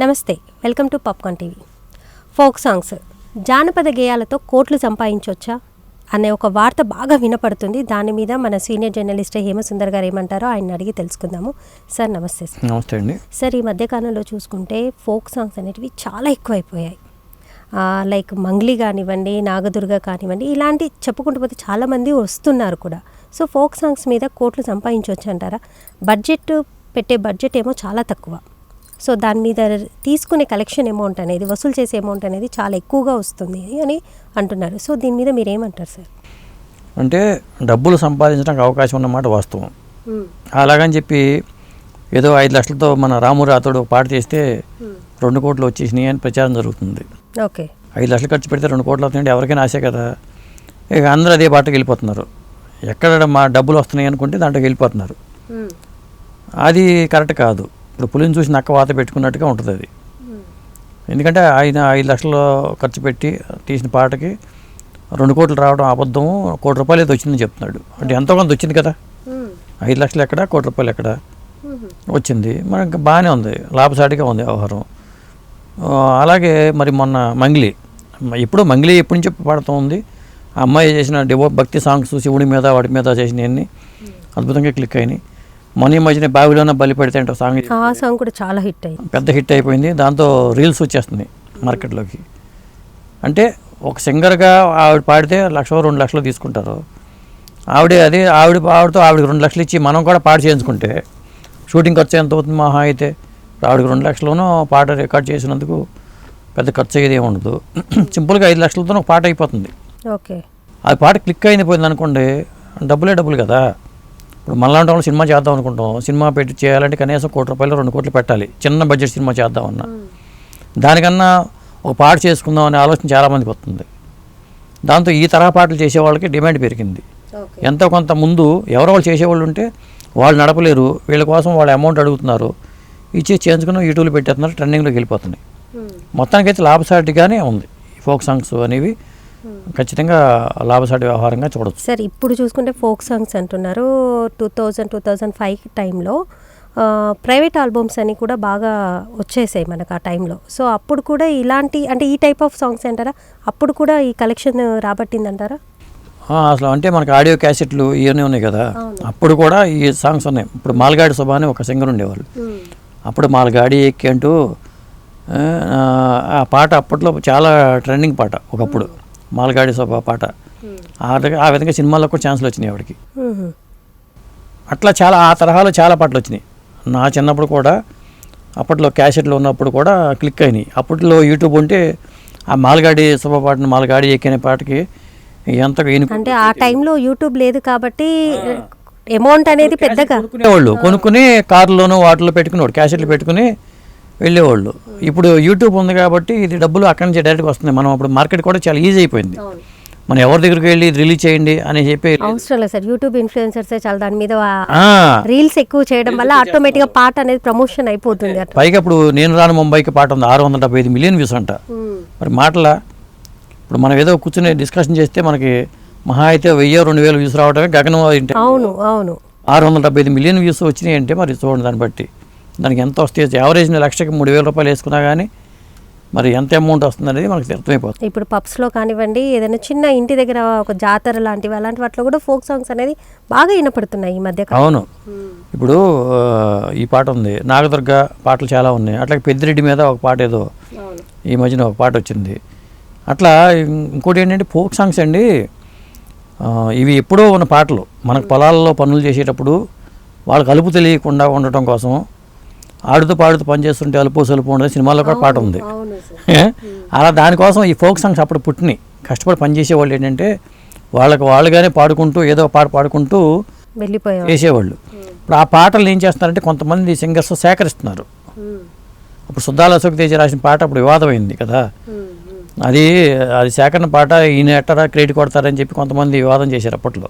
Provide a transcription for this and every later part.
నమస్తే welcome to Popcorn TV. Folk songs. జానపద గేయాలతో కోట్లు సంపాదించవచ్చా అనే ఒక వార్త బాగా వినపడుతుంది. దాని మీద మన సీనియర్ జర్నలిస్ట్ హేమసుందర్ గారు ఏమంటారో ఆయన అడిగి తెలుసుకుందాము. సార్ నమస్తే సార్. నమస్తే అండి. సార్ ఈ మధ్యకాలంలో చూసుకుంటే ఫోక్ సాంగ్స్ అనేటివి చాలా ఎక్కువైపోయాయి. లైక్ మంగ్లీ కానివ్వండి నాగదుర్గ కానివ్వండి ఇలాంటి చెప్పుకుంటూ పోతే చాలామంది వస్తున్నారు కూడా. సో ఫోక్ సాంగ్స్ మీద కోట్లు సంపాదించవచ్చు అంటారా బడ్జెట్ పెట్టే బడ్జెట్ ఏమో చాలా తక్కువ. సో దాని మీద తీసుకునే కలెక్షన్ అమౌంట్ అనేది వసూలు చేసే అమౌంట్ అనేది చాలా ఎక్కువగా వస్తుంది అని అంటున్నారు. సో దీని మీద మీరు ఏమంటారు సార్? అంటే డబ్బులు సంపాదించడానికి అవకాశం ఉన్నమాట వాస్తవం. అలాగని చెప్పి ఏదో ఐదు లక్షలతో మన రాము రాతోడు ఒక పాట చేస్తే రెండు కోట్లు వచ్చేసినాయి అని ప్రచారం జరుగుతుంది. ఓకే. ఐదు లక్షలు ఖర్చు పెడితే రెండు కోట్లు అవుతాయంటే ఎవరికైనా ఆశే కదా? ఇక అందరూ అదే పాటకి వెళ్ళిపోతున్నారు. ఎక్కడ మా డబ్బులు వస్తున్నాయి అనుకుంటే దాంట్లోకి వెళ్ళిపోతున్నారు. అది కరెక్ట్ కాదు. ఇప్పుడు పులిని చూసి నక్క వాత పెట్టుకున్నట్టుగా ఉంటుంది అది. ఎందుకంటే ఆయన ఐదు లక్షలు ఖర్చు పెట్టి తీసిన పాటకి రెండు కోట్లు రావడం అబద్ధము కోటి రూపాయలు అయితే వచ్చిందని చెప్తున్నాడు. అంటే ఎంతో కొంత వచ్చింది కదా? ఐదు లక్షలు ఎక్కడ? కోటి రూపాయలు ఎక్కడ? వచ్చింది. మనకి బాగానే ఉంది. లాభసాటిగా ఉంది వ్యవహారం. అలాగే మరి మొన్న మంగ్లీ ఇప్పుడు మంగ్లీ ఎప్పటి నుంచో పాడుతూ ఉంది. ఆ అమ్మాయి చేసిన డివో భక్తి సాంగ్స్ శివుడి మీద వాటి మీద చేసినవన్నీ అద్భుతంగా క్లిక్ అయినాయి. మొన్న ఈ మధ్యన బావిలోనే బలి పెడితే అంటే సాంగ్ ఆ సాంగ్ కూడా చాలా హిట్ అయింది. పెద్ద హిట్ అయిపోయింది. దాంతో రీల్స్ వచ్చేస్తుంది మార్కెట్లోకి. అంటే ఒక సింగర్గా ఆవిడ పాడితే లక్ష రెండు లక్షలు తీసుకుంటారు. ఆవిడే అది ఆవిడ ఆవిడతో ఆవిడకి రెండు లక్షలు ఇచ్చి మనం కూడా పాట చేయించుకుంటే షూటింగ్ ఖర్చు ఎంత అవుతుంది మహా అయితే? ఆవిడకి రెండు లక్షలను పాట రికార్డ్ చేసినందుకు పెద్ద ఖర్చు అయ్యేది ఏమి ఉండదు. సింపుల్గా ఐదు లక్షలతో ఒక పాట అయిపోతుంది. ఓకే. అది పాట క్లిక్ అయింది పోయింది అనుకోండి డబ్బులే డబ్బులు కదా. ఇప్పుడు వాళ్ళు సినిమా చేద్దాం అనుకుంటాం. సినిమా పెట్టి చేయాలంటే కనీసం కోటి రూపాయలు రెండు కోట్లు పెట్టాలి. చిన్న బడ్జెట్ సినిమా చేద్దామన్నా దానికన్నా ఒక పాట చేసుకుందాం అనే ఆలోచన చాలామందికి వస్తుంది. దాంతో ఈ తరహా పాటలు చేసేవాళ్ళకి డిమాండ్ పెరిగింది. ఎంతో కొంత ముందు ఎవరో వాళ్ళు చేసేవాళ్ళు ఉంటే వాళ్ళు నడపలేరు. వీళ్ళ కోసం వాళ్ళు అమౌంట్ అడుగుతున్నారు. ఇచ్చి చేయించుకుని యూట్యూబ్లో పెట్టేస్తున్నారు. ట్రెండింగ్లోకి వెళ్ళిపోతున్నాయి. మొత్తానికైతే లాభసాటిగానే ఉంది. ఫోక్ సాంగ్స్ అనేవి ఖచ్చితంగా లాభసాటి వ్యవహారంగా చూడొచ్చు. సార్ ఇప్పుడు చూసుకుంటే ఫోక్ సాంగ్స్ అంటున్నారు. Two thousand two thousand five టైంలో ప్రైవేట్ ఆల్బమ్స్ అని కూడా బాగా వచ్చేసాయి మనకు ఆ టైంలో. సో అప్పుడు కూడా ఇలాంటి అంటే ఈ టైప్ ఆఫ్ సాంగ్స్ అంటారా? అప్పుడు కూడా ఈ కలెక్షన్ రాబట్టిందంటారా? ఆ, అసలు అంటే మనకి ఆడియో క్యాసెట్లు ఇవన్నీ ఉన్నాయి కదా. అప్పుడు కూడా ఈ సాంగ్స్ ఉన్నాయి. ఇప్పుడు మాల్గాడి సుభా అని ఒక సింగర్ ఉండేవాళ్ళు. అప్పుడు మాల్గాడి ఎక్కి అంటూ ఆ, ఆ పాట అప్పట్లో చాలా ట్రెండింగ్ పాట ఒకప్పుడు. మాల్గాడి సుభా పాట. ఆ విధంగా- ఆ విధంగా సినిమాల్లో కూడా ఛాన్సులు వచ్చినాయి ఆవిడకి. అట్లా చాలా ఆ తరహాలో చాలా పాటలు వచ్చినాయి. నా చిన్నప్పుడు కూడా అప్పట్లో క్యాసెట్లు ఉన్నప్పుడు కూడా క్లిక్ అయినాయి. అప్పట్లో యూట్యూబ్ ఉంటే ఆ మాల్గాడి శుభ పాటను మాల్గాడి ఎక్కిన పాటకి ఎంత అంటే ఆ టైంలో యూట్యూబ్ లేదు కాబట్టి అమౌంట్ అనేది పెద్దగా. కొనుక్కునేవాళ్ళు. కొనుక్కుని కార్లోనూ వాటిలో పెట్టుకునేవాడు. క్యాసెట్లు పెట్టుకుని వెళ్ళేవాళ్ళు. ఇప్పుడు యూట్యూబ్ ఉంది కాబట్టి ఇది డబ్బులు అక్కడి నుంచి డైరెక్ట్గా వస్తుంది మనం అప్పుడు మార్కెట్ కూడా చాలా ఈజీ అయిపోయింది. మనం ఎవరి దగ్గరికి వెళ్ళి రిలీజ్ చేయండి అని చెప్పి అవసరం లేదు సార్. యూట్యూబ్ ఇన్ఫ్లుయెన్సర్సే చాలా దాని మీద ఆ, రీల్స్ ఎక్కువ చేయడం వల్ల ఆటోమేటిక్గా పాట అనేది ప్రమోషన్ అయిపోతుంది పైగా ఇప్పుడు నేను రాను ముంబైకి పాట ఉంది. ఆరు వందల డెబ్బై ఐదు మిలియన్ వ్యూస్ అంట. మరి మాటల ఇప్పుడు మనం ఏదో కూర్చుని డిస్కషన్ చేస్తే మనకి మహా అయితే వెయ్యి రెండు వేలు వ్యూస్ రావడమే గగనం అంటే అవును అవును. ఆరు వందల డెబ్బై ఐదు మిలియన్ వ్యూస్ వచ్చినాయి అంటే మరి చూడండి దాన్ని బట్టి. దానికి ఎంత వస్తే యావరేజ్ లక్షకి మూడు వేల రూపాయలు వేసుకున్నా కానీ మరి ఎంత అమౌంట్ వస్తుంది అనేది మనకి అర్థమైపోతుంది. ఇప్పుడు పబ్స్లో కానివ్వండి ఏదైనా చిన్న ఇంటి దగ్గర ఒక జాతర లాంటివి అలాంటి వాటిలో కూడా ఫోక్ సాంగ్స్ అనేది బాగా వినపడుతున్నాయి ఈ మధ్య. అవును. ఇప్పుడు ఈ పాట ఉంది. నాగదుర్గ పాటలు చాలా ఉన్నాయి. అట్లాగే పెద్దిరెడ్డి మీద ఒక పాట ఏదో ఈ మధ్యన ఒక పాట వచ్చింది. అట్లా ఇంకోటి ఏంటంటే ఫోక్ సాంగ్స్ అండి ఇవి ఎప్పుడో ఉన్న పాటలు. మనకు పొలాల్లో పనులు చేసేటప్పుడు వాళ్ళకి అలుపు తెలియకుండా ఉండటం కోసం ఆడుతూ పాడుతూ పని చేస్తుంటే అలుపు సలుపు ఉండదు సినిమాలో కూడా పాట ఉంది? అలా దానికోసం ఈ ఫోక్ సాంగ్స్ అప్పుడు పుట్టినాయి. కష్టపడి పనిచేసే వాళ్ళు ఏంటంటే వాళ్ళకి వాళ్ళుగానే పాడుకుంటూ ఏదో పాట పాడుకుంటూ వెళ్ళిపోయాం వేసేవాళ్ళు. ఇప్పుడు ఆ పాటలు ఏం చేస్తున్నారంటే కొంతమంది సింగర్స్ సేకరిస్తున్నారు. ఇప్పుడు సుద్దాల అశోక్ తేజ రాసిన పాట అప్పుడు వివాదమైంది కదా. అది అది సేకరణ పాట ఈయన ఎట్టరా క్రెడిట్ కొడతారని చెప్పి కొంతమంది వివాదం చేశారు అప్పట్లో.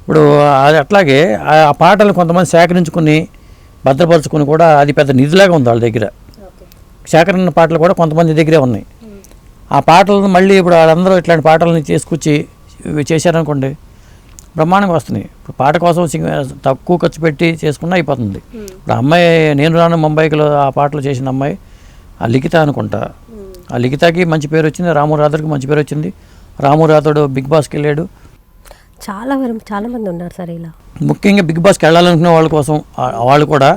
ఇప్పుడు అది అట్లాగే ఆ పాటలు కొంతమంది సేకరించుకుని భద్రపరుచుకుని కూడా అది పెద్ద నిధిలాగా ఉంది వాళ్ళ దగ్గర. సేకరణ పాటలు కూడా కొంతమంది దగ్గరే ఉన్నాయి. ఆ పాటలను మళ్ళీ ఇప్పుడు వాళ్ళందరూ ఇట్లాంటి పాటలను తీసుకొచ్చి ఇవి చేశారనుకోండి బ్రహ్మాండంగా వస్తున్నాయి. ఇప్పుడు పాట కోసం తక్కువ ఖర్చు పెట్టి చేసుకున్నా అయిపోతుంది. ఇప్పుడు అమ్మాయి నేను రాను ముంబైకిలో ఆ పాటలు చేసిన అమ్మాయి ఆ లిఖిత అనుకుంటా. ఆ లిఖితకి మంచి పేరు వచ్చింది రాము రాథోడ్కి మంచి పేరు వచ్చింది. రాము రాథోడ్ బిగ్ బాస్కి వెళ్ళాడు. చాలా వరకు చాలా మంది ఉన్నారు సార్ ఇలా. ముఖ్యంగా బిగ్ బాస్కి వెళ్ళాలనుకునే వాళ్ళ కోసం వాళ్ళు కూడా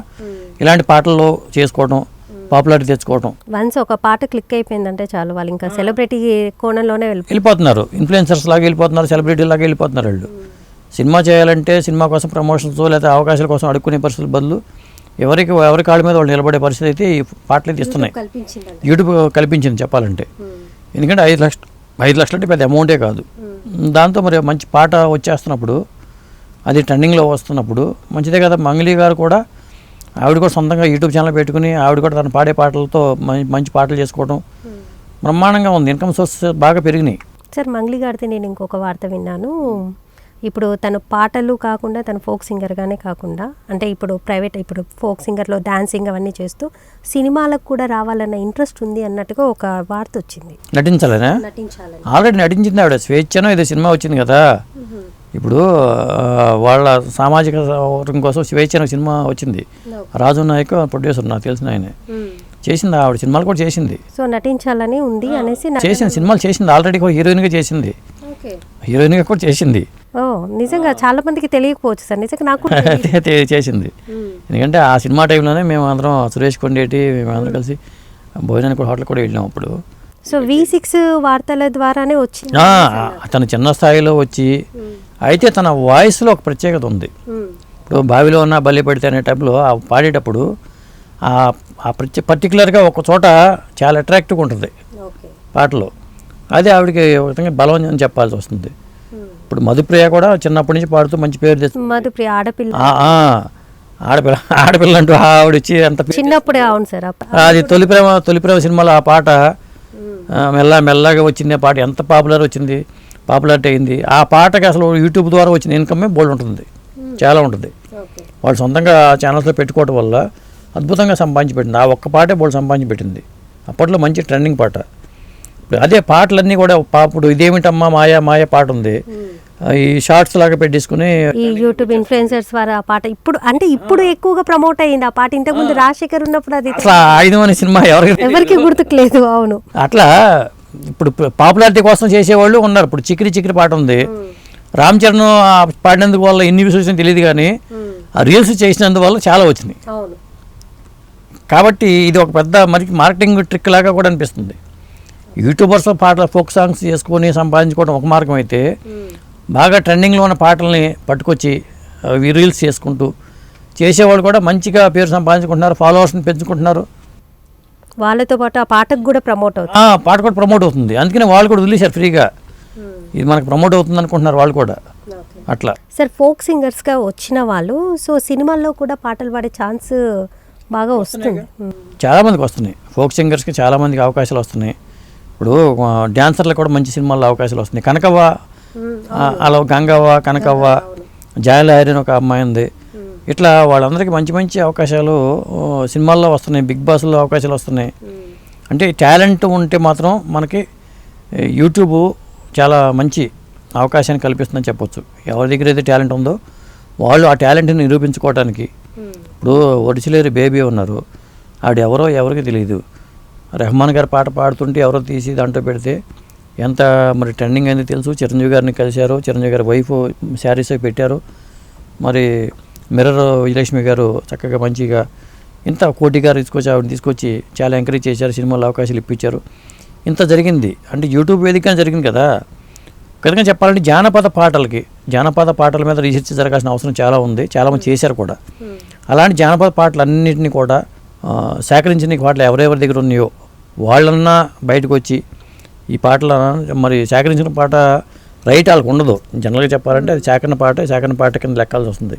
ఇలాంటి పాటల్లో చేసుకోవడం పాపులారిటీ తెచ్చుకోవడం వన్స్ ఒక పాట క్లిక్ అయిపోయిందంటే చాలు వాళ్ళు ఇంకా సెలబ్రిటీ కోణంలోనే వెళ్ళిపోతున్నారు. ఇన్ఫ్లుయెన్సర్స్ లాగా వెళ్ళిపోతున్నారు సెలబ్రిటీ లాగా వెళ్ళిపోతున్నారు వాళ్ళు. సినిమా చేయాలంటే సినిమా కోసం ప్రమోషన్స్ లేదా అవకాశాల కోసం అడుక్కునే పరిస్థితుల బదులు ఎవరికి ఎవరి కాళ్ళ మీద వాళ్ళు నిలబడే పరిస్థితి అయితే ఈ పాటలు అయితే ఇస్తున్నాయి యూట్యూబ్ కల్పించింది చెప్పాలంటే. ఎందుకంటే ఐదు లక్షలు ఐదు లక్షలు అంటే పెద్ద అమౌంటే కాదు. దాంతో మరి మంచి పాట వచ్చేస్తున్నప్పుడు అది ట్రెండింగ్లో వస్తున్నప్పుడు మంచిదే కదా మంగళి గారు కూడా ఆవిడ కూడా సొంతంగా యూట్యూబ్ ఛానల్ పెట్టుకుని ఆవిడ కూడా తను పాడే పాటలతో మంచి పాటలు చేసుకోవడం బ్రహ్మాండంగా ఉంది. ఇన్కమ్ సోర్స్ బాగా పెరిగినాయి. సార్ మంగ్లీ గారితో నేను ఇంకొక వార్త విన్నాను. ఇప్పుడు తను పాటలు కాకుండా తను ఫోక్ సింగర్గానే కాకుండా అంటే ఇప్పుడు ప్రైవేట్ ఇప్పుడు ఫోక్ సింగర్లో డాన్సింగ్ అవన్నీ చేస్తూ సినిమాలకు కూడా రావాలన్న ఇంట్రెస్ట్ ఉంది అన్నట్టుగా ఒక వార్త వచ్చింది నటించాలనే? నటించాలని. ఆల్రెడీ నటించింది ఆవిడ స్వేచ్ఛనో ఏదో సినిమా వచ్చింది కదా? ఇప్పుడు వాళ్ళ సామాజిక వర్గం కోసం స్వేచ్ఛ సినిమా వచ్చింది. రాజు నాయక్ ప్రొడ్యూసర్ నాకు తెలిసిన ఆయన. చేసింది ఆవిడ సినిమాలు కూడా చేసింది. సో నటించాలని ఉంది అనేసి చేసింది సినిమాలు చేసింది ఆల్రెడీ కూడా హీరోయిన్గా చేసింది. హీరోయిన్గా కూడా చేసింది. ఓ నిజంగా చాలా మందికి తెలియకపోవచ్చు సార్. నిజంగా నాకు కూడా తెలియదు. అయితే చేసింది ఎందుకంటే ఆ సినిమా టైంలోనే మేము అందరం సురేష్ కొండేటి మేము అందరం కలిసి భోజనానికి కూడా హోటల్ కూడా వెళ్ళాం అప్పుడు. సో వి సిక్స్ వార్తల ద్వారానే వచ్చింది. ఆ, తను చిన్న స్థాయిలో వచ్చి అయితే తన వాయిస్లో ఒక ప్రత్యేకత ఉంది. ఇప్పుడు బావిలో ఉన్న బలి పడితే అనే టైంలో ఆ పాడేటప్పుడు ఆ ఆ ప్రత్యే పర్టికులర్గా ఒక చోట చాలా అట్రాక్టివ్గా ఉంటుంది ఓకే. పాటలో. అదే ఆవిడకి ఒక విధంగా బలం అని చెప్పాల్సి వస్తుంది. ఇప్పుడు మధుప్రియ కూడా చిన్నప్పటి నుంచి పాడుతూ మంచి పేరు మధుప్రియ ఆడపిల్ల. ఆడపిల్ల ఆడపిల్ల అంటూ ఆవిడ వచ్చి అంత చిన్నప్పుడే అవును సార్ అది తొలి ప్రేమ తొలి ప్రేమ సినిమాలో ఆ పాట మెల్ల మెల్లగా వచ్చింది ఆ పాట. ఎంత పాపులర్ వచ్చింది పాపులారిటీ అయింది. ఆ పాటకి అసలు యూట్యూబ్ ద్వారా వచ్చిన ఇన్కమే బోల్డ్ ఉంటుంది. చాలా ఉంటుంది. వాళ్ళు సొంతంగా ఛానల్స్లో పెట్టుకోవడం వల్ల అద్భుతంగా సంపాదించి పెట్టింది. ఆ ఒక్క పాటే బోల్డ్ సంపాదించి పెట్టింది. అప్పట్లో మంచి ట్రెండింగ్ పాట. అదే పాటలన్నీ కూడా పా- ఇప్పుడు ఇదేమిటమ్మా మాయా మాయా పాట ఉంది ఆ, ఈ షార్ట్స్ లాగా పెట్టేసుకుని ఈ యూట్యూబ్ ఇన్ఫ్లుయెన్సర్స్ ద్వారా ఆ పాట ఇప్పుడు అంటే ఇప్పుడు ఎక్కువగా ప్రమోట్ అయింది ఆ పాట. ఇంతకు ముందు రాజశేఖర్ ఉన్నప్పుడు అది ఆ ఆయుధం అనే సినిమా ఎవరికి ఎవరికి గుర్తుకులేదు అవును. అట్లా ఇప్పుడు పాపులారిటీ కోసం చేసేవాళ్ళు ఉన్నారు. ఇప్పుడు చిక్కిరి చిక్కిరి పాట ఉంది. రామ్ చరణ్ పాడినందుకు వల్ల ఎన్ని వ్యూస్ వచ్చినాయో తెలియదు కానీ ఆ రీల్స్ చేసినందువల్ల చాలా వచ్చినాయి అవును. కాబట్టి ఇది ఒక పెద్ద మరి మార్కెటింగ్ ట్రిక్ లాగా కూడా అనిపిస్తుంది. యూట్యూబర్స్ పాటలు ఫోక్ సాంగ్స్ చేసుకొని సంపాదించుకోవడం ఒక మార్గం అయితే బాగా ట్రెండింగ్లో ఉన్న పాటల్ని పట్టుకొచ్చి అవి రీల్స్ చేసుకుంటూ చేసేవాళ్ళు కూడా మంచిగా పేరు సంపాదించుకుంటున్నారు ఫాలోవర్స్ని పెంచుకుంటున్నారు. వాళ్ళతో పాటు ఆ పాటకు కూడా ప్రమోట్ అవుతుంది. ఆ, పాట కూడా ప్రమోట్ అవుతుంది. అందుకని వాళ్ళు కూడా వదిలేశారు ఫ్రీగా. ఇది మనకు ప్రమోట్ అవుతుంది అనుకుంటున్నారు వాళ్ళు కూడా. అట్లా. సార్ ఫోక్ సింగర్స్గా వచ్చిన వాళ్ళు సో సినిమాల్లో కూడా పాటలు పాడే ఛాన్స్ బాగా వస్తుంది. ఉమ్. చాలామందికి వస్తున్నాయి. ఫోక్ సింగర్స్కి చాలామందికి అవకాశాలు వస్తున్నాయి. ఇప్పుడు ఆ, డాన్సర్లకు కూడా మంచి సినిమాల్లో అవకాశాలు వస్తున్నాయి. కనకవ్వ అలా గంగవ్వ కనకవ్వ జయలహరి అని ఒక అమ్మాయి ఉంది. ఇట్లా వాళ్ళందరికీ మంచి మంచి అవకాశాలు సినిమాల్లో వస్తున్నాయి బిగ్ బాస్లో అవకాశాలు వస్తున్నాయి. అంటే టాలెంట్ ఉంటే మాత్రం మనకి యూట్యూబ్ చాలా మంచి అవకాశాన్ని కల్పిస్తుందని చెప్పొచ్చు. ఎవరి దగ్గర అయితే టాలెంట్ ఉందో వాళ్ళు ఆ టాలెంట్ని నిరూపించుకోవడానికి ఇప్పుడు ఒడిసిలేరు బేబీ ఉన్నారు. ఆవిడ ఎవరో ఎవరికి తెలియదు. రెహమాన్ గారు పాట పాడుతుంటే ఎవరో తీసి దాంట్లో పెడితే ఎంత మరి ట్రెండింగ్ అయింది తెలుసు. చిరంజీవి గారిని కలిశారు. చిరంజీవి గారి వైఫ్ శారీస్ పెట్టారు. మరి మిర్రర్ విజయలక్ష్మి గారు చక్కగా మంచిగా ఇంత కోటి గారు తీసుకొచ్చి ఆవిడ తీసుకొచ్చి చాలా ఎంకరేజ్ చేశారు. సినిమాలో అవకాశాలు ఇప్పించారు. ఇంత జరిగింది. అంటే యూట్యూబ్ వేదికగా జరిగింది కదా. కనుక చెప్పాలంటే జానపద పాటలకి జానపద పాటల మీద రీసెర్చ్ జరగాల్సిన అవసరం చాలా ఉంది. చాలామంది చేశారు కూడా. అలాంటి జానపద పాటలు అన్నింటినీ కూడా సేకరించిన పాటలు ఎవరెవరి దగ్గర ఉన్నాయో వాళ్ళన్నా బయటకు వచ్చి ఈ పాటల మరి సేకరించిన పాట రైట్ వాళ్ళకి ఉండదు. జనరల్గా చెప్పాలంటే అది సేకరణ పాట సేకరణ పాట కింద లెక్కాల్సి వస్తుంది.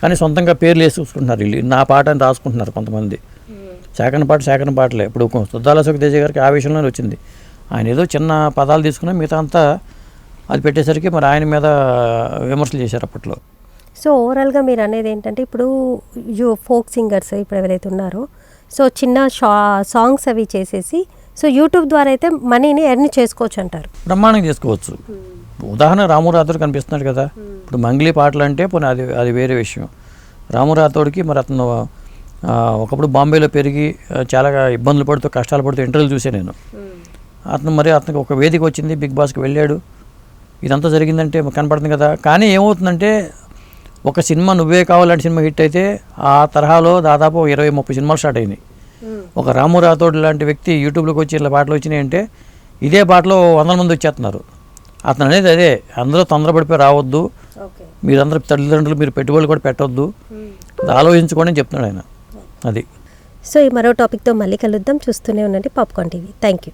కానీ సొంతంగా పేర్లు వేసి చూసుకుంటున్నారు. వీళ్ళు నా పాట అని రాసుకుంటున్నారు కొంతమంది. సేకరణ పాట సేకరణ పాటలే. ఇప్పుడు సుద్దాల సుఖతేజ గారికి ఆ విషయంలోనే వచ్చింది. ఆయన ఏదో చిన్న పదాలు తీసుకుని మిగతా అంతా అది పెట్టేసరికి మరి ఆయన మీద విమర్శలు చేశారు అప్పట్లో. సో ఓవరాల్గా మీరు అనేది ఏంటంటే ఇప్పుడు ఫోక్ సింగర్స్ ఇప్పుడు ఎవరైతే ఉన్నారో సో చిన్న షా సాంగ్స్ అవి చేసేసి సో యూట్యూబ్ ద్వారా అయితే మనీని ఎర్న్ చేసుకోవచ్చు అంటారు. బ్రహ్మాండంగా చేసుకోవచ్చు. ఉదాహరణ రాము రాథోడ్ కనిపిస్తున్నాడు కదా. ఇప్పుడు మంగ్లీ పాటలు అంటే పోనీ అది అది వేరే విషయం. రాము రాథోడ్కి మరి అతను ఒకప్పుడు బాంబేలో పెరిగి చాలా ఇబ్బందులు పడుతూ కష్టాలు పడుతూ ఇంటర్వ్యూలు చూసాను నేను. అతను మరి అతనికి ఒక వేదిక వచ్చింది బిగ్ బాస్కి వెళ్ళాడు. ఇదంతా జరిగిందంటే కనపడుతుంది కదా. కానీ ఏమవుతుందంటే ఒక సినిమా నువ్వే కావాలంటే సినిమా హిట్ అయితే ఆ తరహాలో దాదాపు ఇరవై ముప్పై సినిమాలు స్టార్ట్ అయినాయి. ఒక రాము రాథోడ్ లాంటి వ్యక్తి యూట్యూబ్లోకి వచ్చి ఇలా పాటలు వచ్చినాయి అంటే ఇదే పాటలో వందల మంది వచ్చేస్తున్నారు. అతను అనేది అదే అందరూ తొందరపడిపోయి రావద్దు. ఓకే. మీరందరూ తల్లిదండ్రులు మీరు పెట్టుబడులు కూడా పెట్టొద్దు. అది ఆలోచించుకోండి అని చెప్తున్నాడు ఆయన. అది. సో ఈ మరో టాపిక్తో మళ్ళీ కలుద్దాం. చూస్తూనే ఉండండి పాప్కార్న్ టీవీ. Thank you